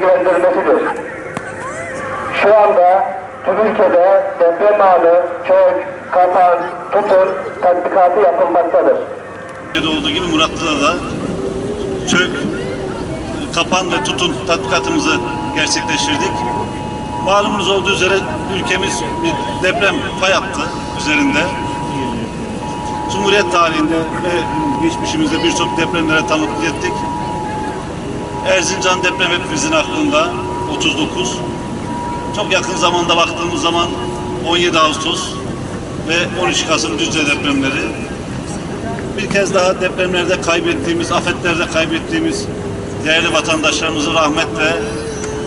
bilgilendirmesidir. Şu anda tüm ülkede deprem anı, çök, kapan, tutun tatbikatı yapılmaktadır. Olduğu gibi Muratlı'da da çök, kapan ve tutun tatbikatımızı gerçekleştirdik. Malumunuz olduğu üzere ülkemiz bir deprem fay hattı üzerinde. Cumhuriyet tarihinde ve geçmişimizde birçok depremlere tanıklık ettik. Erzincan deprem hepimizin aklında 39. Çok yakın zamanda baktığımız zaman 17 Ağustos ve 13 Kasım Düzce depremleri bir kez daha depremlerde kaybettiğimiz, afetlerde kaybettiğimiz değerli vatandaşlarımızı rahmetle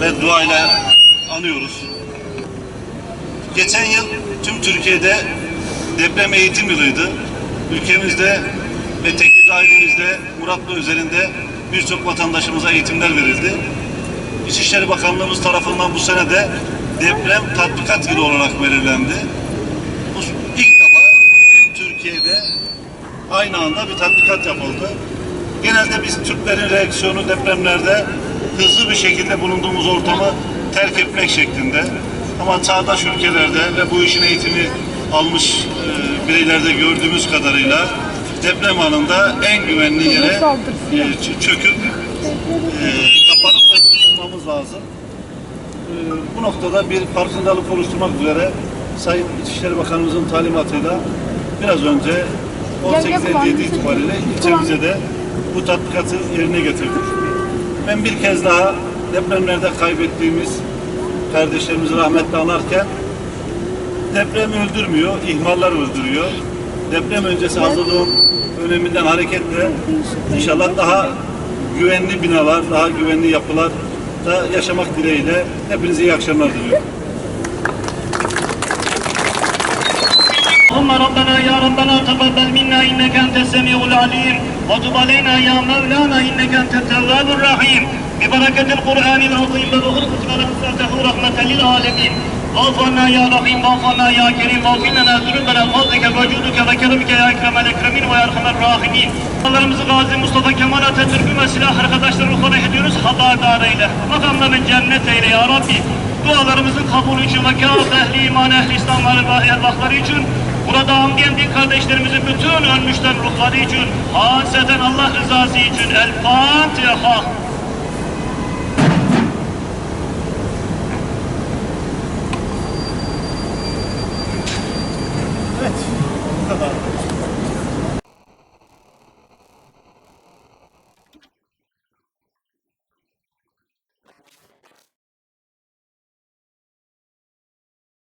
ve duayla anıyoruz. Geçen yıl tüm Türkiye'de deprem eğitim yılıydı. Ülkemizde ve Tekirdağ ilimizde Muratlı üzerinde birçok vatandaşımıza eğitimler verildi. İçişleri Bakanlığımız tarafından bu sene de deprem tatbikat yılı olarak belirlendi. Bu ilk defa tüm Türkiye'de aynı anda bir tatbikat yapıldı. Genelde biz Türklerin reaksiyonu depremlerde hızlı bir şekilde bulunduğumuz ortamı terk etmek şeklinde. Ama çağdaş ülkelerde ve bu işin eğitimi almış e, bireylerde gördüğümüz kadarıyla deprem anında en güvenli yere e, çöküp e, kapanıp ve tutulmamız lazım. E, bu noktada bir farkındalık oluşturmak üzere Sayın İçişleri Bakanımızın talimatıyla biraz önce 18.57 itibariyle ilçemize de bu tatbikatı yerine getirdik. Ben bir kez daha depremlerde kaybettiğimiz kardeşlerimizi rahmetle anarken deprem öldürmüyor, ihmallar öldürüyor Deprem öncesi hazırlığın öneminden hareketle inşallah daha güvenli binalar, daha güvenli yapılar da yaşamak dileğiyle hepinize iyi akşamlar diliyorum. اللهم ربنا يا ربنا تقبل منا انك انت السميع العليم وتب علينا يا مولانا انك انت التواب الرحيم ببركة القرآن العظيم وبحرمة من أرسلته رحمة للعالمين Gafurna ya Rahim, gafurna ya Kerim, gafirlena zülümbena fazlike ve cuduke ve kerimike ya ekremel ekremin ve erhamer rahimin. Allah'ımızı Gazi Mustafa Kemal Atatürk'ün ve silah arkadaşları ruhuna ediyoruz haberdar eyle. Makamlarını cennet eyle ya Rabbi. Dualarımızın kabulü için ve kâf ehli iman ehli İslamları ve ervahları için Burada hamdiyen din kardeşlerimizin bütün ölmüşten ruhları için, haseten Allah rızası için El Fatiha.